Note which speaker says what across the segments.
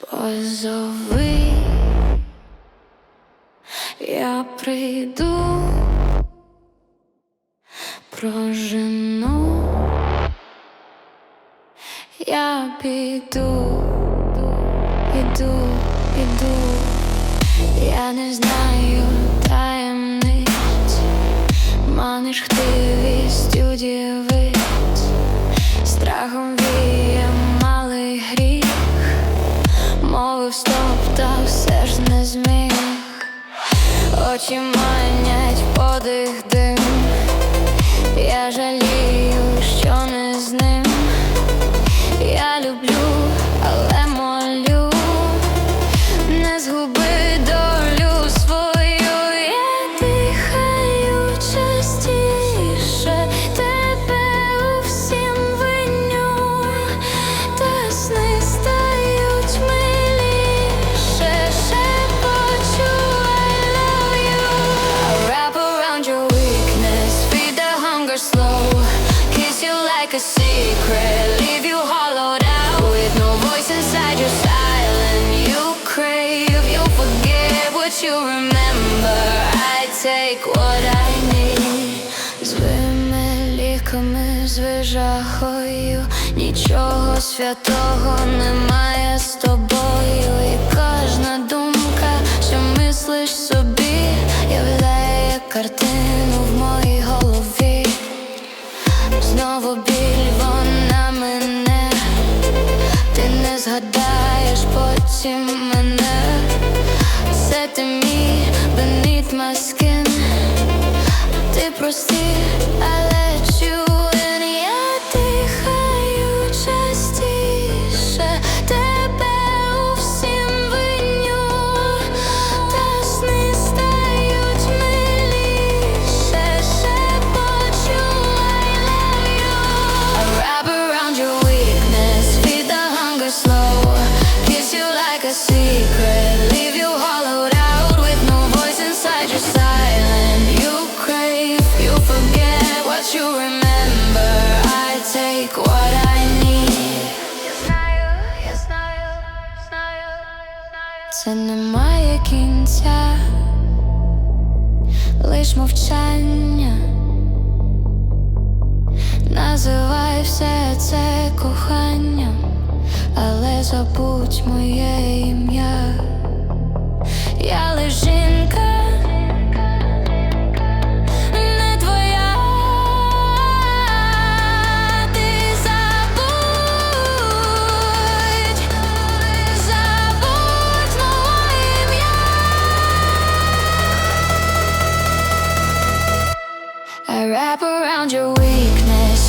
Speaker 1: Позови, я прийду, прожену, я піду, іду, іду, я не знаю таємниць, маниш хтивість Очі манять подих дим. Я жалію, like a secret Leave you hollowed out With no voice inside your silent You crave, you forget what you remember I take what I need Своїми ліками звижахою Нічого святого немає з тобою І кожна думка, що мислиш собі Являє картину в моїй голові Знову потім мене Це ти мій beneath my skin. Ти прости, you remember I take what I need Це не має кінця Лиш мовчання Називай все це коханням, але забудь моє ім'я.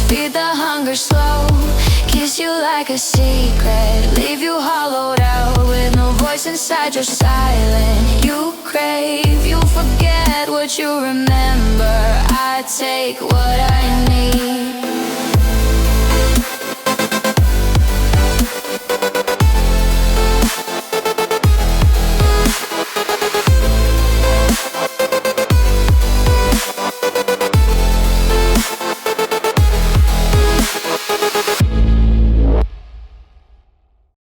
Speaker 1: Feed the hunger slow, kiss you like a secret, leave you hollowed out with no voice inside you're silent. You crave, you forget what you remember. I take what